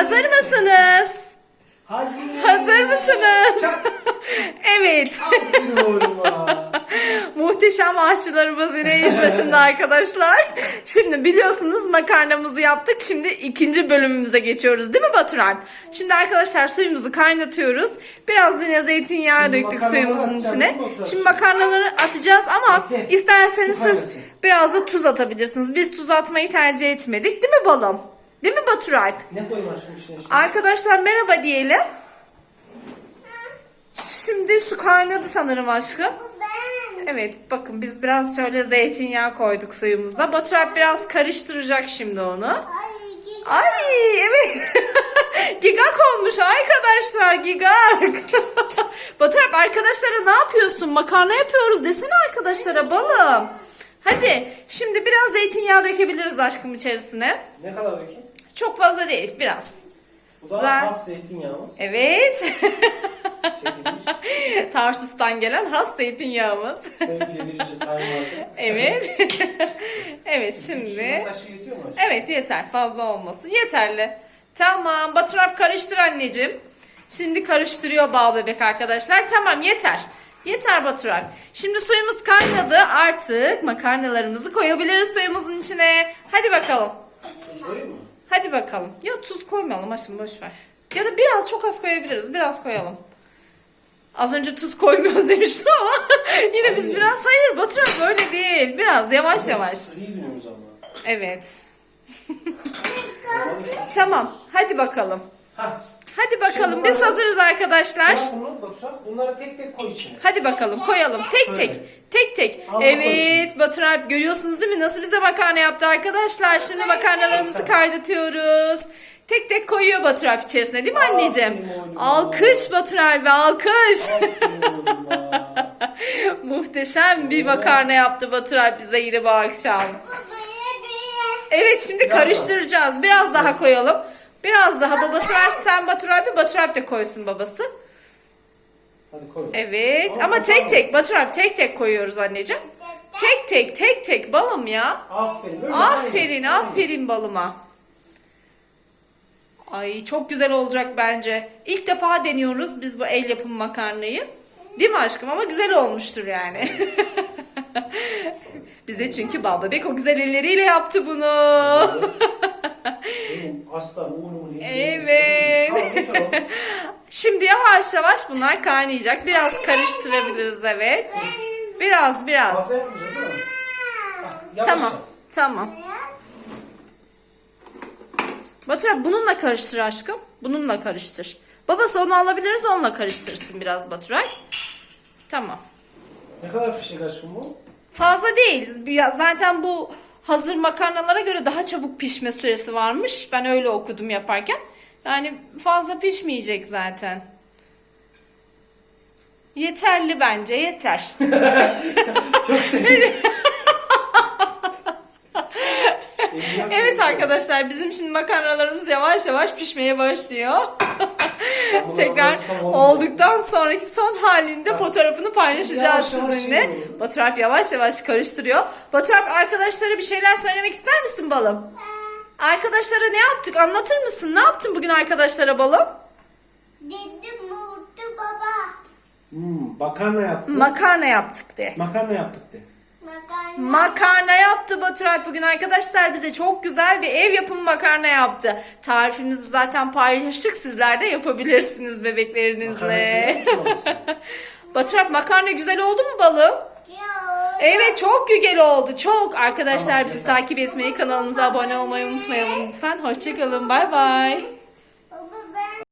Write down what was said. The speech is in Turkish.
Hazır mısınız? Hazır. Hazır mısınız? Evet. Muhteşem aşçılarımız yine iş başında arkadaşlar. Şimdi biliyorsunuz makarnamızı yaptık. Şimdi ikinci bölümümüze geçiyoruz değil mi Baturay? Şimdi arkadaşlar suyumuzu kaynatıyoruz. Biraz yine zeytinyağı Şimdi döktük suyumuzun içine. Şimdi makarnaları atacağız ama Bekle. isterseniz siz biraz da tuz atabilirsiniz. Biz tuz atmayı tercih etmedik değil mi balım? Değil mi Baturay? Ne koyayım aşkım içine şimdi? Arkadaşlar merhaba diyelim. Şimdi su kaynadı sanırım aşkım. Evet bakın biz biraz şöyle zeytinyağı koyduk suyumuza. Baturay biraz karıştıracak şimdi onu. Ay evet. gigak olmuş arkadaşlar gigak. Baturay arkadaşlara ne yapıyorsun? Makarna yapıyoruz desene arkadaşlara balım. Hadi şimdi biraz zeytinyağı dökebiliriz aşkım içerisine. Ne kadar dökeyim? Çok fazla değil biraz. Bu da Güzel. has zeytinyağımız. Evet. Tarsus'tan gelen has zeytinyağımız. Sevgili Biricik kayınvalide. Evet. evet şimdi. Şimdi kaşığı yetiyor mu aşkım? Evet yeter fazla olmasın. Yeterli. Tamam Baturap karıştır anneciğim. Şimdi karıştırıyor bal bebek arkadaşlar. Tamam yeter. Yeter Baturap. Şimdi suyumuz kaynadı. Artık makarnalarımızı koyabiliriz suyumuzun içine. Hadi bakalım. Hadi bakalım. Ya tuz koymayalım aşkım boş ver. Ya da biraz çok az koyabiliriz. Biraz koyalım. Az önce tuz koymuyoruz demiştim ama yine biz Hayır. biraz hayır Baturap böyle değil. Biraz yavaş yavaş. İyi ama. Evet. Tamam. Hadi bakalım. Hah. Hadi bakalım. Şimdi Biz bunları- hazırız arkadaşlar. Bunu Batuhan. Bunları tek tek koy içine. Hadi bakalım koyalım. Tek Şöyle. Tek. Tek tek. Al Evet Batur Alp görüyorsunuz değil mi? Nasıl bize makarna yaptı arkadaşlar. Şimdi makarnalarımızı kaynatıyoruz. Tek tek koyuyor Batur Alp içerisine değil mi anneciğim? Alkış Batur Alp'e alkış. Muhteşem bir makarna yaptı Batur Alp bize yine bu akşam. Evet şimdi karıştıracağız. Biraz daha koyalım. Biraz daha babası versen Batur Alp'e Batur Alp de koysun babası. Hadi koy. Evet Ama ama tek tek Batur Alp tek tek koyuyoruz anneciğim. Tek tek tek tek balım ya. Aferin. Böyle Aferin aynen. aferin balıma. Ay çok güzel olacak bence. İlk defa deniyoruz biz bu el yapımı makarnayı. Değil mi aşkım ama güzel olmuştur yani. Bize çünkü bal bebek o güzel elleriyle yaptı bunu. Aslan yediği Evet. Şimdi yavaş yavaş bunlar kaynayacak. Biraz karıştırabiliriz evet. Biraz biraz. Değil mi? Yavaş Tamam. yap. Tamam. Batur bununla karıştır aşkım. Bununla karıştır. Babası onu alabiliriz onunla karıştırsın biraz Baturay. Tamam. Ne kadar pişecek aşkım bu? Fazla değil. Ya Zaten bu hazır makarnalara göre daha çabuk pişme süresi varmış. Ben öyle okudum yaparken. Yani fazla pişmeyecek zaten. Yeterli bence yeter. Çok sevindim. Evet arkadaşlar bizim şimdi makarnalarımız yavaş yavaş pişmeye başlıyor. Tekrar olduktan sonraki son halinde fotoğrafını paylaşacağız sizinle. Baturap yavaş yavaş karıştırıyor. Baturap arkadaşlara bir şeyler söylemek ister misin balım? Arkadaşlara ne yaptık anlatır mısın? Ne yaptın bugün arkadaşlara balım? Dedim mutlu baba. Hmm, makarna yaptık. Makarna yaptık de. makarna yaptık de. Makarna. Makarna yaptı Baturalp bugün arkadaşlar bize çok güzel bir ev yapımı makarna yaptı. Tarifimizi zaten paylaştık sizler de yapabilirsiniz Makarna bebeklerinizle. Baturalp makarna güzel oldu mu balım? Evet çok güzel oldu çok. Arkadaşlar bizi takip etmeyi kanalımıza abone olmayı unutmayalım lütfen. Hoşçakalın bay bay.